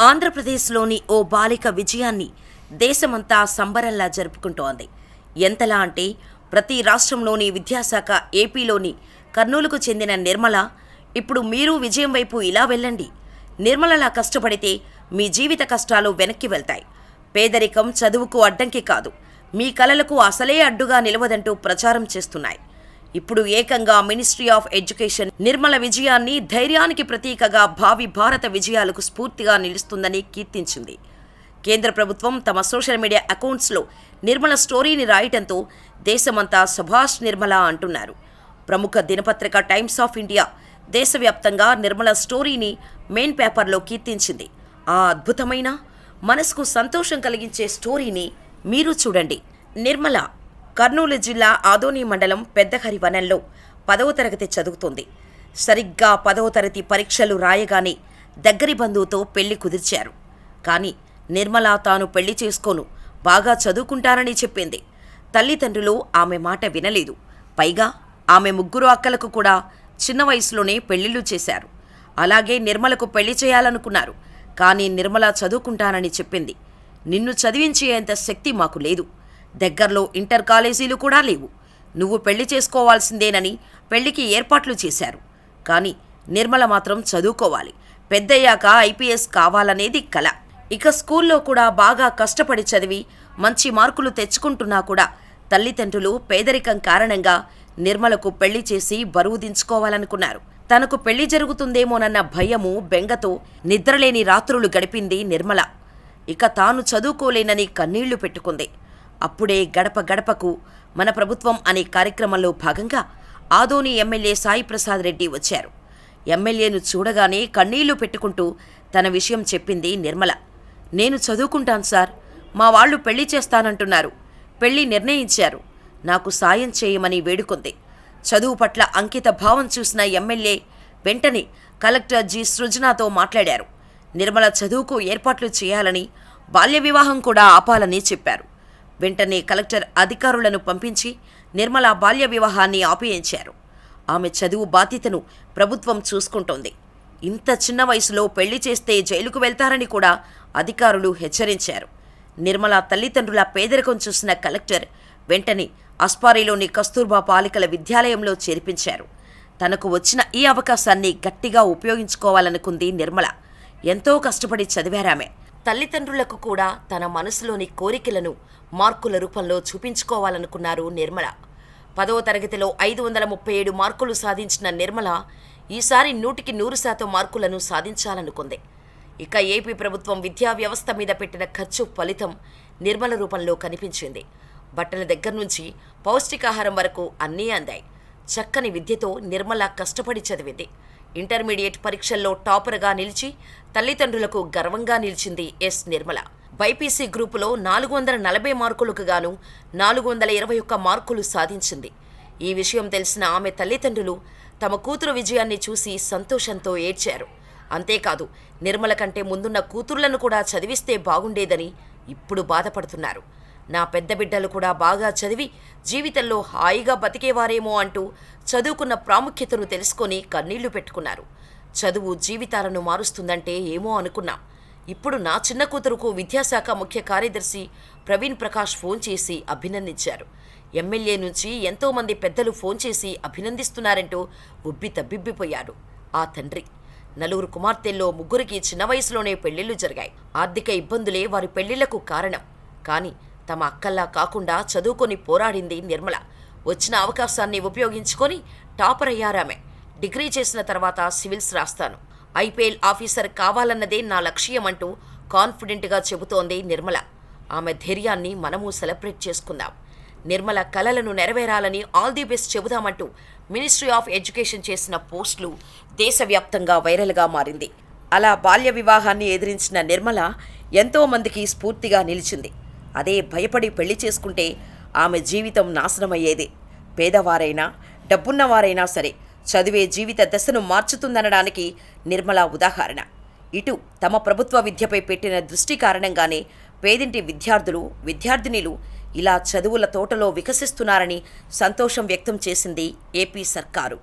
ఆంధ్రప్రదేశ్లోని ఓ బాలిక విజయాన్ని దేశమంతా సంబరంలా జరుపుకుంటోంది. ఎంతలా అంటే ప్రతి రాష్ట్రంలోని విద్యాశాఖ ఏపీలోని కర్నూలుకు చెందిన నిర్మల ఇప్పుడు మీరు విజయం వైపు ఇలా వెళ్ళండి. నిర్మలలా కష్టపడితే మీ జీవిత కష్టాలు వెనక్కి వెళ్తాయి. పేదరికం చదువుకు అడ్డంకి కాదు. మీ కలలకు అసలే అడ్డుగా నిలవదంటూ ప్రచారం చేస్తున్నాయి. ఇప్పుడు ఏకంగా మినిస్ట్రీ ఆఫ్ ఎడ్యుకేషన్ నిర్మల విజయాన్ని ధైర్యానికి ప్రతీకగా భావి భారత విజయాలకు స్ఫూర్తిగా నిలుస్తుందని కీర్తించింది. కేంద్ర ప్రభుత్వం తమ సోషల్ మీడియా అకౌంట్స్లో నిర్మల స్టోరీని రాయటంతో దేశమంతా సుభాష్ నిర్మల అంటున్నారు. ప్రముఖ దినపత్రిక టైమ్స్ ఆఫ్ ఇండియా దేశవ్యాప్తంగా నిర్మల స్టోరీని మెయిన్ పేపర్లో కీర్తించింది. ఆ అద్భుతమైన మనసుకు సంతోషం కలిగించే స్టోరీని మీరు చూడండి. నిర్మల కర్నూలు జిల్లా ఆదోని మండలం పెద్దహరి వనంలో పదవ తరగతి చదువుతుంది. సరిగ్గా పదవ తరగతి పరీక్షలు రాయగానే దగ్గరి బంధువుతో పెళ్ళి కుదిర్చారు. కానీ నిర్మల తాను పెళ్ళి చేసుకోను బాగా చదువుకుంటానని చెప్పింది. తల్లిదండ్రులు ఆమె మాట వినలేదు. పైగా ఆమె ముగ్గురు అక్కలకు కూడా చిన్న వయసులోనే పెళ్ళిళ్ళు చేశారు. అలాగే నిర్మలకు పెళ్ళి చేయాలనుకున్నారు. కానీ నిర్మల చదువుకుంటానని చెప్పింది. నిన్ను చదివించేంత శక్తి మాకు లేదు. దగ్గరలో ఇంటర్ కాలేజీలు కూడా లేవు. నువ్వు పెళ్ళి చేసుకోవాల్సిందేనని పెళ్ళికి ఏర్పాట్లు చేశారు. కానీ నిర్మల మాత్రం చదువుకోవాలి. పెద్దయ్యాక ఐపీఎస్ కావాలనేది కల. ఇక స్కూల్లో కూడా బాగా కష్టపడి చదివి మంచి మార్కులు తెచ్చుకుంటున్నా కూడా తల్లిదండ్రులు పేదరికం కారణంగా నిర్మలకు పెళ్ళి చేసి బరువు దించుకోవాలనుకున్నారు. తనకు పెళ్ళి జరుగుతుందేమోనన్న భయము బెంగతో నిద్రలేని రాత్రులు గడిపింది నిర్మల. ఇక తాను చదువుకోలేనని కన్నీళ్ళు పెట్టుకుంది. అప్పుడే గడప గడపకు మన ప్రభుత్వం అనే కార్యక్రమంలో భాగంగా ఆదోని ఎమ్మెల్యే సాయి ప్రసాద్ రెడ్డి వచ్చారు. ఎమ్మెల్యేను చూడగానే కన్నీళ్ళు పెట్టుకుంటూ తన విషయం చెప్పింది నిర్మల. నేను చదువుకుంటాను సార్. మా వాళ్ళు పెళ్ళి చేస్తానంటున్నారు. పెళ్ళి నిర్ణయించారు. నాకు సాయం చేయమని వేడుకుంది. చదువు పట్ల అంకిత భావం చూసిన ఎమ్మెల్యే వెంటనే కలెక్టర్ జి. సృజనాతో మాట్లాడారు. నిర్మల చదువుకు ఏర్పాట్లు చేయాలని బాల్య వివాహం కూడా ఆపాలని చెప్పారు. వెంటనే కలెక్టర్ అధికారులను పంపించి నిర్మల బాల్య వివాహాన్ని ఆపేయించారు. ఆమె చదువు బాధ్యతను ప్రభుత్వం చూసుకుంటోంది. ఇంత చిన్న వయసులో పెళ్ళి చేస్తే జైలుకు వెళ్తారని కూడా అధికారులు హెచ్చరించారు. నిర్మల తల్లిదండ్రుల పేదరికం చూసిన కలెక్టర్ వెంటనే అస్పారీలోని కస్తూర్బా బాలికల విద్యాలయంలో చేర్పించారు. తనకు వచ్చిన ఈ అవకాశాన్ని గట్టిగా ఉపయోగించుకోవాలనుకుంది నిర్మల. ఎంతో కష్టపడి చదివారామె. తల్లిదండ్రులకు కూడా తన మనసులోని కోరికలను మార్కుల రూపంలో చూపించుకోవాలనుకున్నారు నిర్మల. పదవ తరగతిలో ఐదు వందల ముప్పై ఏడు మార్కులు సాధించిన నిర్మల ఈసారి నూటికి నూరు శాతం మార్కులను సాధించాలనుకుంది. ఇక ఏపీ ప్రభుత్వం విద్యా వ్యవస్థ మీద పెట్టిన ఖర్చు ఫలితం నిర్మల రూపంలో కనిపించింది. బట్టల దగ్గర నుంచి పౌష్టికాహారం వరకు అన్నీ అందాయి. చక్కని విద్యతో నిర్మల కష్టపడి చదివింది. ఇంటర్మీడియట్ పరీక్షల్లో టాపర్గా నిలిచి తల్లిదండ్రులకు గర్వంగా నిలిచింది ఎస్ నిర్మల. బైపీసీ గ్రూపులో నాలుగు వందల నలభై మార్కులకు గాను నాలుగు వందల ఇరవై ఒక్క మార్కులు సాధించింది. ఈ విషయం తెలిసిన ఆమె తల్లిదండ్రులు తమ కూతురు విజయాన్ని చూసి సంతోషంతో ఏడ్చారు. అంతేకాదు నిర్మల కంటే ముందున్న కూతుర్లను కూడా చదివిస్తే బాగుండేదని ఇప్పుడు బాధపడుతున్నారు. నా పెద్ద బిడ్డలు కూడా బాగా చదివి జీవితంలో హాయిగా బతికేవారేమో అంటూ చదువుకున్న ప్రాముఖ్యతను తెలుసుకొని కన్నీళ్ళు పెట్టుకున్నారు. చదువు జీవితాలను మారుస్తుందంటే ఏమో అనుకున్నాం. ఇప్పుడు నా చిన్న కూతురుకు విద్యాశాఖ ముఖ్య కార్యదర్శి ప్రవీణ్ ప్రకాష్ ఫోన్ చేసి అభినందించారు. ఎమ్మెల్యే నుంచి ఎంతోమంది పెద్దలు ఫోన్ చేసి అభినందిస్తున్నారంటూ ఉబ్బి తబ్బిబ్బిపోయారు ఆ తండ్రి. నలుగురు కుమార్తెల్లో ముగ్గురికి చిన్న వయసులోనే పెళ్ళిళ్ళు జరిగాయి. ఆర్థిక ఇబ్బందులే వారి పెళ్ళిళ్ళకు కారణం. కానీ తమ అక్కల్లా కాకుండా చదువుకొని పోరాడింది నిర్మల. వచ్చిన అవకాశాన్ని ఉపయోగించుకొని టాపర్ అయ్యారామె డిగ్రీ చేసిన తర్వాత సివిల్స్ రాస్తాను. ఐపీఎల్ ఆఫీసర్ కావాలన్నదే నా లక్ష్యం అంటూ కాన్ఫిడెంట్గా చెబుతోంది నిర్మల. ఆమె ధైర్యాన్ని మనము సెలబ్రేట్ చేసుకుందాం. నిర్మల కలలను నెరవేరాలని ఆల్ ది బెస్ట్ చెబుదామంటూ మినిస్ట్రీ ఆఫ్ ఎడ్యుకేషన్ చేసిన పోస్టులు దేశవ్యాప్తంగా వైరల్గా మారింది. అలా బాల్య వివాహాన్ని ఎదిరించిన నిర్మల ఎంతోమందికి స్ఫూర్తిగా నిలిచింది. అదే భయపడి పెళ్ళి చేసుకుంటే ఆమె జీవితం నాశనమయ్యేది. పేదవారైనా డబ్బున్నవారైనా సరే చదివే జీవిత దశను మార్చుతుందనడానికి నిర్మల ఉదాహరణ. ఇటు తమ ప్రభుత్వ విద్యపై పెట్టిన దృష్టి కారణంగానే పేదింటి విద్యార్థులు విద్యార్థినిలు ఇలా చదువుల తోటలో వికసిస్తున్నారని సంతోషం వ్యక్తం చేసింది ఏపీ సర్కారు.